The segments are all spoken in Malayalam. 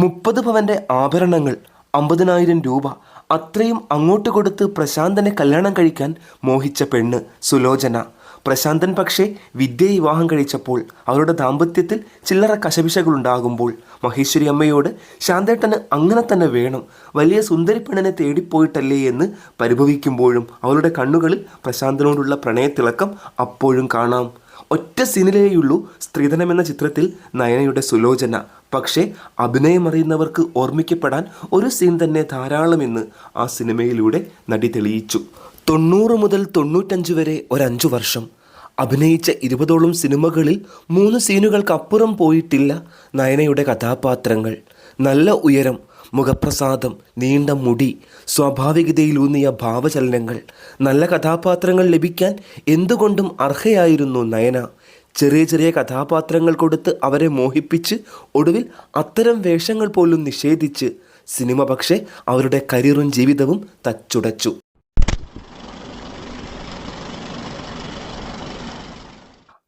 മുപ്പത് പവന്റെ ആഭരണങ്ങൾ അമ്പതിനായിരം രൂപ. അത്രയും അങ്ങോട്ട് കൊടുത്ത് പ്രശാന്തനെ കല്യാണം കഴിക്കാൻ മോഹിച്ച പെണ്ണ് സുലോചന. പ്രശാന്തൻ പക്ഷേ വിദ്യയെ വിവാഹം കഴിച്ചപ്പോൾ അവരുടെ ദാമ്പത്യത്തിൽ ചില്ലറ കശപിശകളുണ്ടാകുമ്പോൾ മഹേശ്വരി അമ്മയോട് ശാന്തേട്ടന് അങ്ങനെ തന്നെ വേണം വലിയ സുന്ദരി പെണ്ണിനെ തേടിപ്പോയിട്ടല്ലേ എന്ന് പരിഭവിക്കുമ്പോഴും അവരുടെ കണ്ണുകളിൽ പ്രശാന്തനോടുള്ള പ്രണയത്തിളക്കം അപ്പോഴും കാണാം. ഒറ്റ സീനിലേയുള്ളൂ സ്ത്രീധനം എന്ന ചിത്രത്തിൽ നയനയുടെ സുലോചന. പക്ഷേ അഭിനയമറിയുന്നവർക്ക് ഓർമ്മിക്കപ്പെടാൻ ഒരു സീൻ തന്നെ ധാരാളമെന്ന് ആ സിനിമയിലൂടെ നടി തെളിയിച്ചു. തൊണ്ണൂറ് മുതൽ തൊണ്ണൂറ്റഞ്ച് വരെ ഒരഞ്ചു വർഷം. അഭിനയിച്ച ഇരുപതോളം സിനിമകളിൽ മൂന്ന് സീനുകൾക്കപ്പുറം പോയിട്ടില്ല നയനയുടെ കഥാപാത്രങ്ങൾ. നല്ല ഉയരം മുഖപ്രസാദം നീണ്ട മുടി സ്വാഭാവികതയിലൂന്നിയ ഭാവചലനങ്ങൾ നല്ല കഥാപാത്രങ്ങൾ ലഭിക്കാൻ എന്തുകൊണ്ടും അർഹയായിരുന്നു നയന. ചെറിയ ചെറിയ കഥാപാത്രങ്ങൾ കൊടുത്ത് അവരെ മോഹിപ്പിച്ച് ഒടുവിൽ അത്തരം വേഷങ്ങൾ പോലും നിഷേധിച്ച് സിനിമ പക്ഷേ അവരുടെ കരിയറും ജീവിതവും തച്ചുടച്ചു.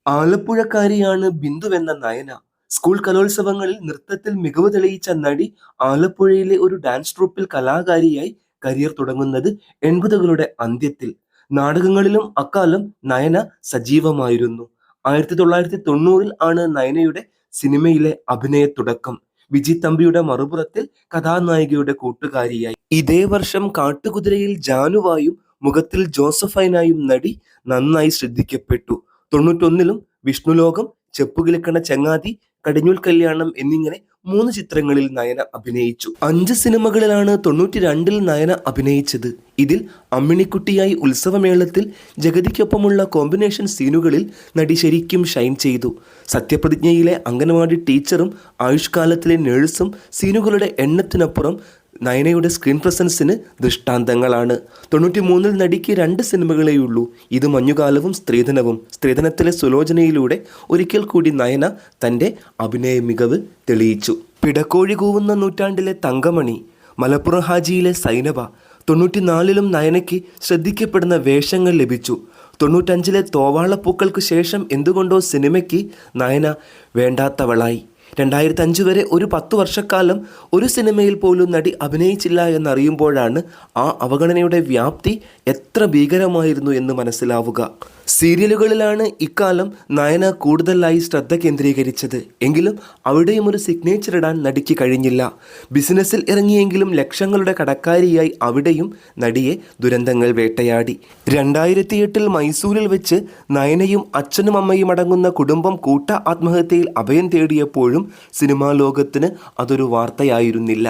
ആലപ്പുഴക്കാരിയാണ് ബിന്ദുവെന്ന നയന. സ്കൂൾ കലോത്സവങ്ങളിൽ നൃത്തത്തിൽ മികവ് തെളിയിച്ച നടി ആലപ്പുഴയിലെ ഒരു ഡാൻസ് ട്രൂപ്പിൽ കലാകാരിയായി കരിയർ തുടങ്ങുന്നത് എൺപതുകളുടെ അന്ത്യത്തിൽ. നാടകങ്ങളിലും അക്കാലം നയന സജീവമായിരുന്നു. ആയിരത്തി തൊള്ളായിരത്തി തൊണ്ണൂറിൽ ആണ് നയനയുടെ സിനിമയിലെ അഭിനയ തുടക്കം. വിജി തമ്പിയുടെ മറുപുറത്തിൽ കഥാനായികയുടെ കൂട്ടുകാരിയായി. ഇതേ വർഷം കാട്ടുകുതിരയിൽ ജാനുവായും മുഖത്തിൽ ജോസഫൈനായും നടി നന്നായി ശ്രദ്ധിക്കപ്പെട്ടു. തൊണ്ണൂറ്റൊന്നിലും വിഷ്ണുലോകം ചെപ്പുകിളിക്കണ ചങ്ങാതി കടിഞ്ഞൂൽ കല്യാണം എന്നിങ്ങനെ മൂന്ന് ചിത്രങ്ങളിൽ നയന അഭിനയിച്ചു. അഞ്ച് സിനിമകളിലാണ് തൊണ്ണൂറ്റി രണ്ടിൽ നയന അഭിനയിച്ചത്. ഇതിൽ അമ്മിണിക്കുട്ടിയായി ഉത്സവമേളത്തിൽ ജഗതിക്കൊപ്പമുള്ള കോമ്പിനേഷൻ സീനുകളിൽ നടി ശരിക്കും ഷൈൻ ചെയ്തു. സത്യപ്രതിജ്ഞയിലെ അംഗനവാടി ടീച്ചറും ആയുഷ്കാലത്തിലെ നഴ്സും സീനുകളുടെ എണ്ണത്തിനപ്പുറം നയനയുടെ സ്ക്രീൻ പ്രസൻസിന് ദൃഷ്ടാന്തങ്ങളാണ്. തൊണ്ണൂറ്റി മൂന്നിൽ നടിക്ക് രണ്ട് സിനിമകളേയുള്ളൂ. ഇത് മഞ്ഞുകാലവും സ്ത്രീധനവും. സ്ത്രീധനത്തിലെ സുലോചനയിലൂടെ ഒരിക്കൽ കൂടി നയന തന്റെ അഭിനയ മികവ് തെളിയിച്ചു. പിടക്കോഴി കൂവുന്ന നൂറ്റാണ്ടിലെ തങ്കമണി മലപ്പുറം ഹാജിയിലെ സൈനബ തൊണ്ണൂറ്റിനാലിലും നയനയ്ക്ക് ശ്രദ്ധിക്കപ്പെടുന്ന വേഷങ്ങൾ ലഭിച്ചു. തൊണ്ണൂറ്റഞ്ചിലെ തോവാളപ്പൂക്കൾക്ക് ശേഷം എന്തുകൊണ്ടോ സിനിമയ്ക്ക് നയന വേണ്ടാത്തവളായി. രണ്ടായിരത്തി അഞ്ച് വരെ ഒരു പത്തു വർഷക്കാലം ഒരു സിനിമയിൽ പോലും നടി അഭിനയിച്ചില്ല എന്നറിയുമ്പോഴാണ് ആ അവഗണനയുടെ വ്യാപ്തി എത്ര ഭീകരമായിരുന്നു എന്ന് മനസ്സിലാവുക. സീരിയലുകളിലാണ് ഇക്കാലം നയന കൂടുതലായി ശ്രദ്ധ കേന്ദ്രീകരിച്ചത്. എങ്കിലും അവിടെയും ഒരു സിഗ്നേച്ചർ ഇടാൻ നടിക്ക് കഴിഞ്ഞില്ല. ബിസിനസ്സിൽ ഇറങ്ങിയെങ്കിലും ലക്ഷങ്ങളുടെ കടക്കാരിയായി അവിടെയും നടിയെ ദുരന്തങ്ങൾ വേട്ടയാടി. രണ്ടായിരത്തി എട്ടിൽ മൈസൂരിൽ വെച്ച് നയനയും അച്ഛനും അമ്മയും അടങ്ങുന്ന കുടുംബം കൂട്ട ആത്മഹത്യയിൽ അഭയം തേടിയപ്പോഴും സിനിമാ ലോകത്തിന് അതൊരു വാർത്തയായിരുന്നില്ല.